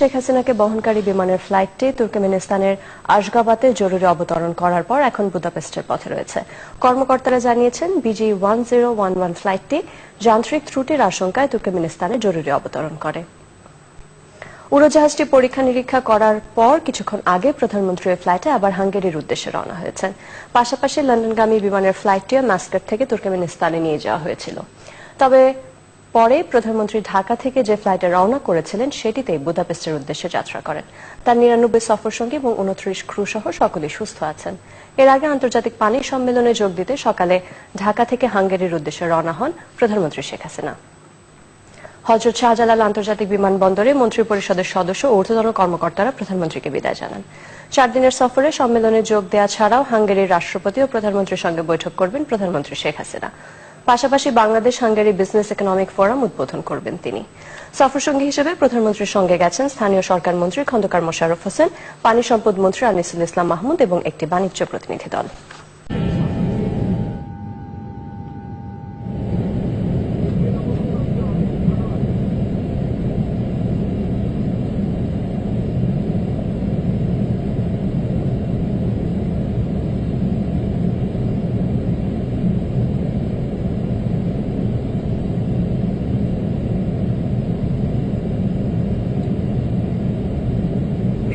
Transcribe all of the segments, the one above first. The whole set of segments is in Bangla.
শেখ হাসিনাকে বহনকারী বিমানের ফ্লাইটটি তুর্কমেনিস্তানের আশগাবাতে জরুরি অবতরণ করার পর এখন বুদাপেস্টের পথে রয়েছে। কর্মকর্তারা জানিয়েছেন, BG one zero one one ফ্লাইটটি যান্ত্রিক ত্রুটির আশঙ্কায় তুর্কমেনিস্তানে জরুরি অবতরণ করে। উড়োজাহাজটি পরীক্ষা নিরীক্ষা করার পর কিছুক্ষণ আগে প্রধানমন্ত্রী ফ্লাইটে আবার হাঙ্গেরির উদ্দেশ্যে রওনা হয়েছেন। পাশাপাশি লন্ডনগামী বিমানের ফ্লাইটটিও মাস্কাট থেকে তুর্কমেনিস্তানে নিয়ে যাওয়া হয়েছিল। তবে পরে প্রধানমন্ত্রী ঢাকা থেকে যে ফ্লাইটে রওনা করেছিলেন, সেটিতেই বুদাপেস্টের উদ্দেশ্যে যাত্রা করেন। তার নিরানব্বই সফর সঙ্গী এবং উনত্রিশ ক্রু সহ সকলেই সুস্থ আছেন। এর আগে আন্তর্জাতিক পানি সম্মেলনে যোগ দিতে সকালে ঢাকা থেকে হাঙ্গেরির উদ্দেশ্যে রওনা হন প্রধানমন্ত্রী শেখ হাসিনা। হজরত শাহজালাল আন্তর্জাতিক বিমানবন্দরে মন্ত্রী পরিষদের সদস্য ও ঊর্ধ্বতন কর্মকর্তারা প্রধানমন্ত্রীকে বিদায় জানান। চার দিনের সফরে সম্মেলনে যোগ দেওয়া ছাড়াও হাঙ্গেরির রাষ্ট্রপতি ও প্রধানমন্ত্রীর সঙ্গে বৈঠক করবেন প্রধানমন্ত্রী শেখ হাসিনা। পাশাপাশি Bangladesh Hungary business economic forum উদ্বোধন করবেন তিনি। সফর সঙ্গী হিসেবে প্রধানমন্ত্রীর সঙ্গে গেছেন স্থানীয় সরকার মন্ত্রী খন্দকার মোশারফ হোসেন, পানি সম্পদ মন্ত্রী আনিসুল ইসলাম মাহমুদ এবং একটি বাণিজ্য প্রতিনিধি দল।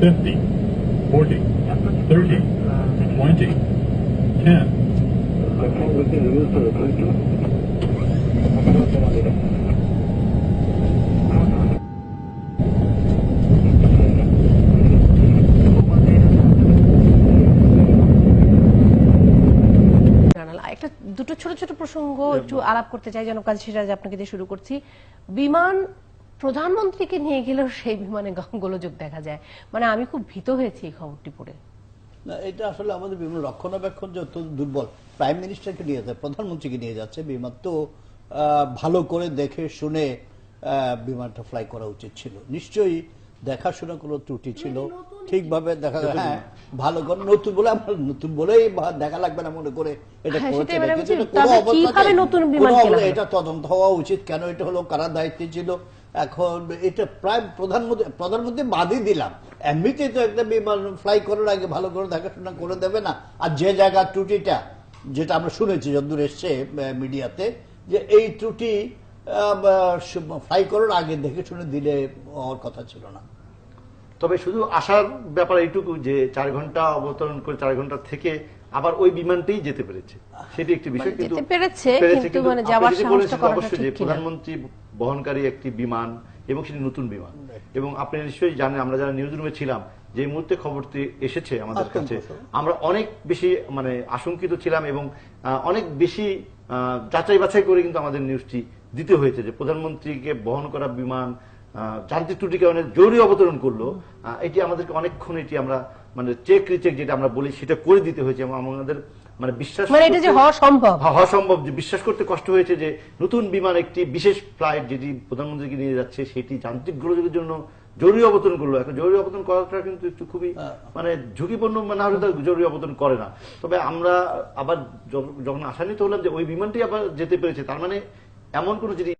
Fifty. Forty. Thirty. Twenty. Ten. ছোট ছোট প্রসঙ্গ একটু আলাপ করতে চাই যেন কাজ সিরাজ আপনাকে দিয়ে শুরু করছি। বিমান প্রধানমন্ত্রীকে নিয়ে গেলেও সেই বিমানে গোলযোগ দেখা যায়। মানে আমি খুব ভীত হয়েছি এই খবরটি পড়ে। না এটা আসলে আমাদের বিমান রক্ষণাবেক্ষণ যে অত্যন্ত দুর্বল প্রাইম মিনিস্টারকে নিয়ে যাচ্ছে প্রধানমন্ত্রীকে নিয়ে যাচ্ছে বিমান। তো আহ, ভালো করে দেখে শুনে আহ, বিমানটা ফ্লাই করা উচিত ছিল। নিশ্চয়ই দেখাশোনা কোনো ত্রুটি ছিল? ঠিকভাবে দেখা হ্যাঁ ভালো করে নতুন বলে আমরা নতুন বলেই দেখা লাগবে না মনে করে এটা হ্যাঁ, এটা হলো? এটা তদন্ত হওয়া উচিত। কেন এটা হলো? কারা দায়িত্বে ছিল? এখন এটা প্রায় প্রধানমন্ত্রী প্রধানমন্ত্রী বাদই দিলাম। এমনিতেই তো একটা বিমান ফ্লাই করার আগে ভালো করে দেখাশোনা করে দেবে না। আর যে জায়গার ত্রুটিটা যেটা আমরা শুনেছি যদ্দূর এসছে মিডিয়াতে যে এই ত্রুটি ফ্লাই করার আগে দেখে শুনে দিলে হওয়ার কথা ছিল না। তবে শুধু আসার ব্যাপার এইটুকু যে চার ঘণ্টা অবতরণ করে চার ঘণ্টা থেকে আবার ওই বিমানটাই যেতে পেরেছে। সেটি একটি বিষয় মানে কিন্তু যেতে পেরেছে, কিন্তু মানে অবশ্যই যে প্রধানমন্ত্রী বহনকারী একটি বিমান এবং সেটি নতুন বিমান। এবং আপনি নিশ্চয়ই জানেন আমরা যারা নিউজ রুমে ছিলাম যে মুহূর্তে খবরটি এসেছে আমাদের কাছে আমরা অনেক বেশি মানে আশঙ্কিত ছিলাম এবং আহ, অনেক বেশি আহ, যাচাই বাছাই করে কিন্তু আমাদের নিউজটি দিতে হয়েছে যে প্রধানমন্ত্রীকে বহন করা বিমান যান্ত্রিক ত্রুটি কারণে জরুরি অবতরণ করল। এটি আমাদেরকে অনেকক্ষণ এটি আমরা মানে চেক রিচেক যেটা আমরা বলি সেটা করে দিতে হয়েছে এবং আমাদের মানে বিশ্বাস মানে এটা যে হওয়া সম্ভব। হওয়া হওয়া সম্ভব যে বিশ্বাস করতে কষ্ট হয়েছে যে নতুন বিমান একটি বিশেষ ফ্লাইট যেটি প্রধানমন্ত্রীকে নিয়ে যাচ্ছে সেটি যান্ত্রিক গোলযোগের জন্য জরুরি অবতরণ করল। এখন জরুরি অবতরণ করাটা কিন্তু একটু খুবই মানে ঝুঁকিপূর্ণ না হলে তার জরুরি অবতরণ করে না। তবে আমরা আবার যখন আশান্বিত হলাম যে ওই বিমানটি আবার যেতে পেরেছে তার মানে এমন কোনো জিনিস